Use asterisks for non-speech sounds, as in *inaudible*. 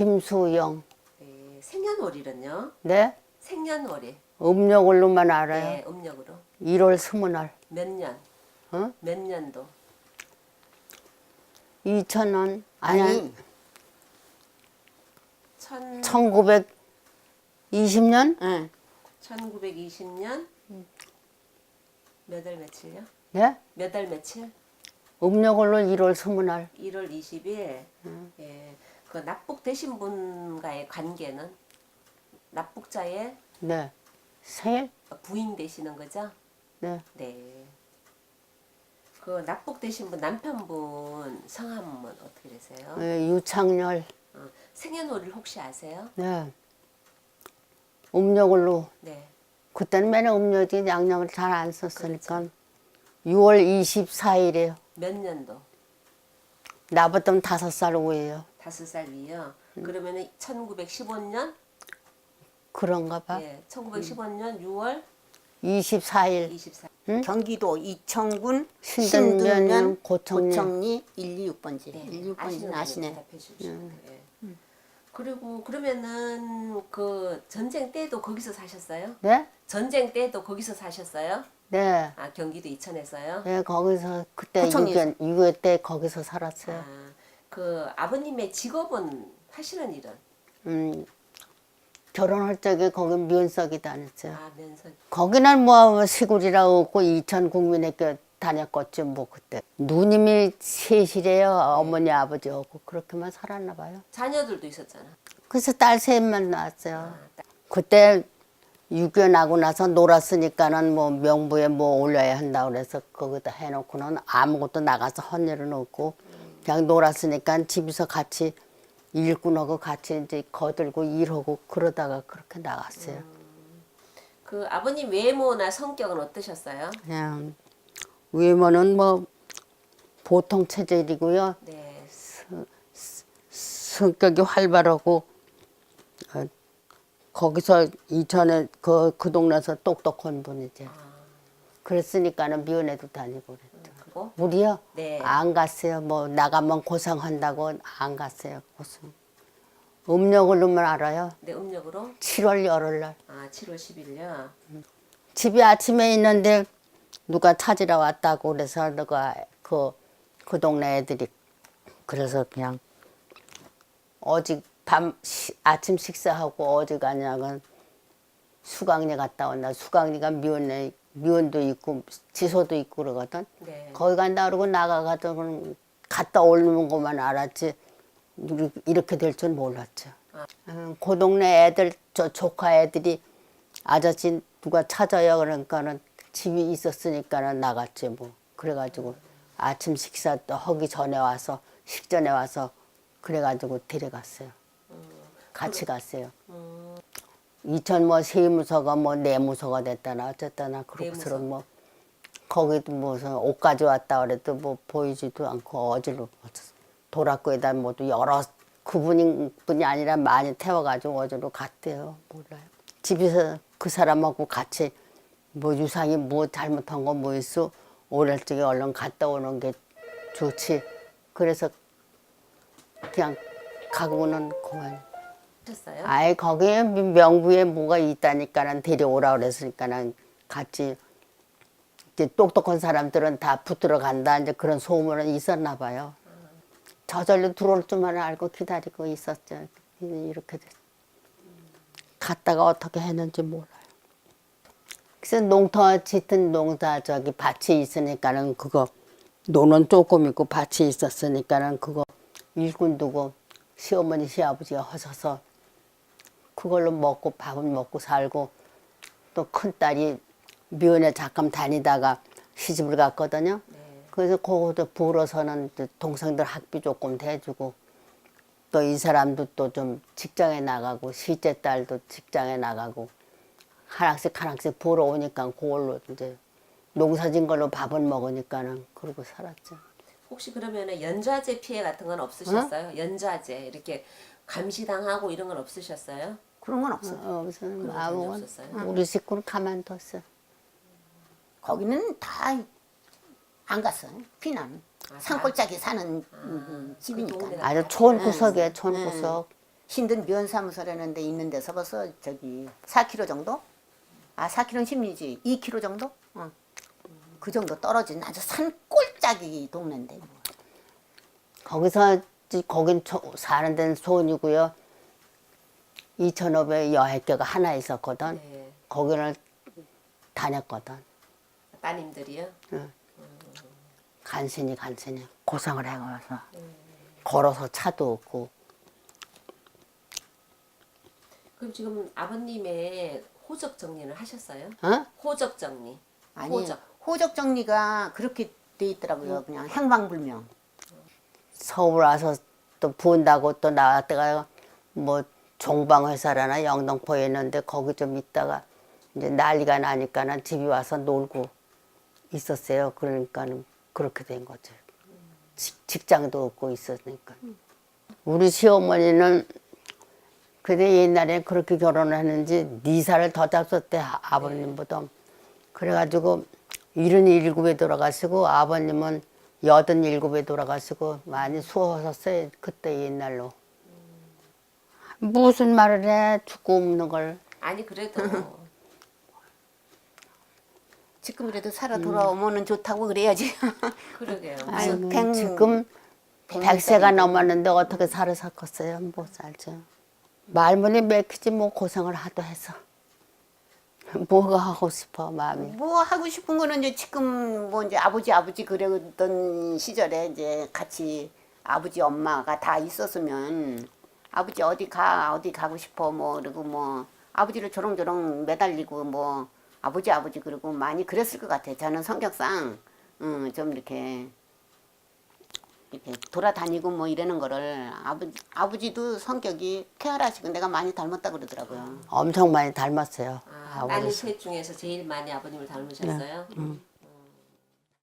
김수영. 네, 생년월일은요? 네? 생년월일. 음력으로만 알아요. 네, 음력으로. 1월 20날. 몇 년? 어? 몇 년도? 2000원. 아니, 아니 천, 1920년? 응. 1920년 몇 월 며칠요? 네? 몇달 며칠? 음력으로 1월 20날. 1월 20일. 예. 그 납북 되신 분과의 관계는 납북자의 네. 생일? 부인 되시는 거죠? 네. 네. 그 납북 되신 분 남편분 성함은 어떻게 되세요? 네, 유창렬. 어, 생년월일 혹시 아세요? 네. 음력으로. 네. 그때는 맨날 음력이 양력을 잘 안 썼으니까. 6월 24일이에요. 몇 년도? 나보다 다섯 살 위에요. 다섯 살 위요. 그러면은 1915년? 그런가 봐. 예. 1915년 6월 24일. 24일. 경기도 이천군 신든면 신든면 고청리. 고청리 126번지. 네. 126번지 아시는 아시네. 대답해 주시면 예. 그리고 그러면은 그 전쟁 때도 거기서 사셨어요? 네? 전쟁 때도 거기서 사셨어요? 네. 아 경기도 이천에서요? 네, 거기서 그때 고청리에서. 6.25 6.25때 거기서 살았어요. 아, 그 아버님의 직업은 하시는 일은? 음, 결혼할 적에 거기 면석이 다녔어요. 아 면서 거기는 뭐 시골이라 없고 이천 국민학교 다녔겠죠 뭐 그때. 누님이 셋이래요 어머니 아버지하고. 그렇게만 살았나 봐요. 자녀들도 있었잖아. 그래서 딸 셋만 낳았어요. 아, 딸. 그때 유교 나고 나서 놀았으니까는 뭐 명부에 뭐 올려야 한다 그래서 거기다 해놓고는 아무것도 나가서 헛 일은 없고 그냥 놀았으니까 집에서 같이 일꾼하고 같이 이제 거들고 일하고 그러다가 그렇게 나갔어요. 그 아버님 외모나 성격은 어떠셨어요? 그냥 외모는 뭐 보통 체질이고요. 네. 성격이 활발하고 어, 거기서 이천에 그, 그 동네에서 똑똑한 분이죠. 그랬으니까는 미연에도 다니고 그랬죠. 그 리고 우리요? 네. 안 갔어요. 뭐 나가면 고생한다고 안 갔어요. 고생. 음력으로만 알아요. 네 음력으로 7월 열흘 날. 아 7월 10일요. 집이 아침에 있는데 누가 찾으러 왔다고 그래서 누가 그, 그 동네 애들이 그래서 그냥 어제 밤 시- 아침 식사하고 어제 가냐면 수강리 갔다 왔나 수강리가 미원에 미원도 있고 지소도 있고 그러거든 네. 거기 간다 그러고 나가가지고 갔다 오는 것만 알았지 이렇게- 될 줄 몰랐죠. 음, 그 동네 애들 저 조카 애들이 아저씨 누가 찾아요 그러니까는 집이 있었으니까는 나갔지 뭐 그래가지고 아침 식사 또 하기 전에 와서 식전에 와서 그래가지고 데려갔어요. 같이 갔어요. 이천 뭐 세무서가 뭐 내무서가 됐다나 어쨌다나 그렇고서는 뭐 거기도 무슨 옷 가져왔다 그래도 뭐 보이지도 않고 어디로 도락구에다 뭐또 여러 그분이 분이 아니라 많이 태워가지고 어디로 갔대요. 몰라요. 집에서 그 사람하고 같이 뭐 유상이 뭐 잘못한 거 뭐 있어? 오랄 적에 얼른 갔다 오는 게 좋지. 그래서 그냥 가고는 그만 하셨어요? 아예 거기에 명부에 뭐가 있다니까는 데려오라 그랬으니까는 같이 이제 똑똑한 사람들은 다 붙들어 간다 이제 그런 소문은 있었나 봐요. 저절로 들어올 줄만 알고 기다리고 있었죠. 이렇게 됐. 갔다가 어떻게 했는지 몰라요. 그래서 농터 짙은 농사 저기 밭이 있으니까는 그거 노는 조금 있고 밭이 있었으니까는 그거 일꾼 두고 시어머니 시아버지가 하셔서 그걸로 먹고 밥은 먹고 살고 또 큰 딸이 미원에 잠깐 다니다가 시집을 갔거든요. 그래서 그것도 불어서는 또 동생들 학비 조금 대주고 또 이 사람도 또 좀 직장에 나가고 시째 딸도 직장에 나가고 하나씩 하나씩 벌어오니까 그걸로 이제 농사진 걸로 밥은 먹으니까는 그러고 살았죠. 혹시 그러면은 연좌제 피해 같은 건 없으셨어요? 연좌제 이렇게 감시당하고 이런 건 없으셨어요? 그런 건 없어. 어, 무슨 그런 건 아무건 없었어요? 우리 식구는 가만뒀어. 거기는 다 안 갔어. 피난. 아, 다? 산골짜기 사는 음, 그 집이니까. 아주 촌 구석이에요, 촌 구석. 신든 면사무소라는 데 있는 데서 벌써 저기 4km 정도? 아 4km는 심리지 2km 정도? 어. 그 정도 떨어진 아주 산 꼴짝이 동네인데 뭐. 거기서 지- 거긴 초- 사는 데는 소원이고요. 2,500 여학교가 하나 있었거든. 네. 거기를 다녔거든. 따님들이요. 간신히 간신히 고생을 해가서 걸어서 차도 없고 그럼 지금 아버님의 호적 정리는 하셨어요? 어? 호적 정리. 아니 호적. 호적. 정리가 그렇게 돼 있더라고요 그냥 행방불명 서울 와서 또 부은다고 또 나왔다가 뭐 종방회사라나 영등포에 있는데 거기 좀 있다가 이제 난리가 나니까는 집이 와서 놀고 있었어요. 그러니까는 그렇게 된 거죠. 직- 직장도 없고 있었으니까. 우리 시어머니는 그때 옛날에 그렇게 결혼했는지 네 살을 더 잡섰대 아- 아버님보다. 그래가지고 일흔 일곱에 돌아가시고 아버님은 여든 일곱에 돌아가시고 많이 수호하셨어요 그때 옛날로. 무슨 말을 해 죽고 없는 걸. 아니 그래도 *laughs* 지금 그래도 살아 돌아오면은 좋다고 그래야지 *laughs* 그러게요. 아유, 아이고, 백- 지금 백 백세가. 넘었는데 어떻게 살을 샀겠어요? 못 살죠. 말문이 맥히지 뭐 고생을 하도 해서. *laughs* 뭐가 하고 싶어 마음이. 뭐 하고 싶은 거는 이제 지금 뭐 이제 아버지 아버지 그러던 시절에 이제 같이 아버지 엄마가 다 있었으면 아버지 어디 가 어디 가고 싶어 뭐 그리고 뭐 아버지를 조롱조롱 매달리고 뭐 아버지 아버지 그러고 많이 그랬을 것 같아요. 저는 성격상 음, 좀 이렇게 이렇게 돌아다니고 뭐 이러는 거를 아버지 아버지도 성격이 쾌활하시고 내가 많이 닮았다 그러더라고요. 엄청 많이 닮았어요. 아, 아버지. 셋 중에서 제일 많이 아버님을 닮으셨어요.